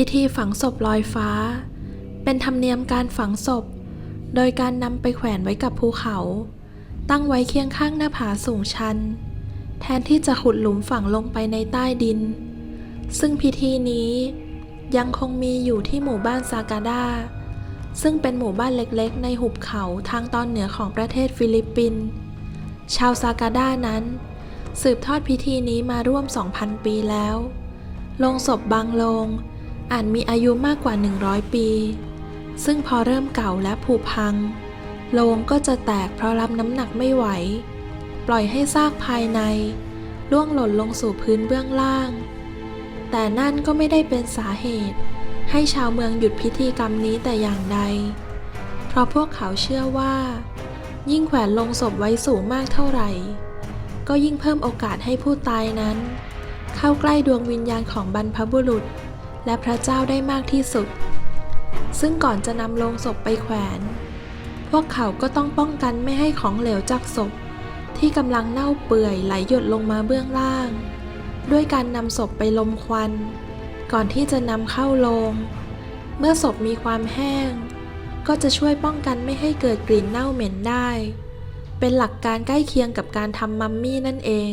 พิธีฝังศพลอยฟ้า เป็นธรรมเนียมการฝังศพ โดยการนำไปแขวนไว้กับภูเขา ตั้งไว้เคียงข้างหน้าผาสูงชัน แทนที่จะขุดหลุมฝังลงไปในใต้ดิน ซึ่งพิธีนี้ยังคงมีอยู่ที่หมู่บ้านซากาดาซึ่งเป็นหมู่บ้านเล็กๆ ในหุบเขาทางตอนเหนือของประเทศฟิลิปปินส์ ชาวซากาดานั้น สืบทอดพิธีนี้มาร่วม 2,000 ปีแล้ว ลงศพบางโลง อาจมีอายุมากกว่า 100 ปี ซึ่งพอเริ่มเก่าและผุพัง โลงก็จะแตกเพราะรับน้ำหนักไม่ไหว ปล่อยให้ซากภายใน ล่วงหล่นลงสู่พื้นเบื้องล่าง แต่นั่นก็ไม่ได้เป็นสาเหตุ ให้ชาวเมืองหยุดพิธีกรรมนี้แต่อย่างใด เพราะพวกเขาเชื่อว่า ยิ่งแขวนลงศพไว้สูงมากเท่าไหร่ ก็ยิ่งเพิ่มโอกาสให้ผู้ตายนั้น เข้าใกล้ดวงวิญญาณของบรรพบุรุษ และพระเจ้าได้มากที่สุด ซึ่งก่อนจะนำลงศพไปแขวน พวกเขาก็ต้องป้องกันไม่ให้ของเหลวจากศพ ที่กำลังเน่าเปื่อยไหลหยดลงมาเบื้องล่าง ด้วยการนำศพไปลมควัน ก่อนที่จะนำเข้าโลง เมื่อศพมีความแห้ง ก็จะช่วยป้องกันไม่ให้เกิดกลิ่นเน่าเหม็นได้ เป็นหลักการใกล้เคียงกับการทำมัมมี่นั่นเอง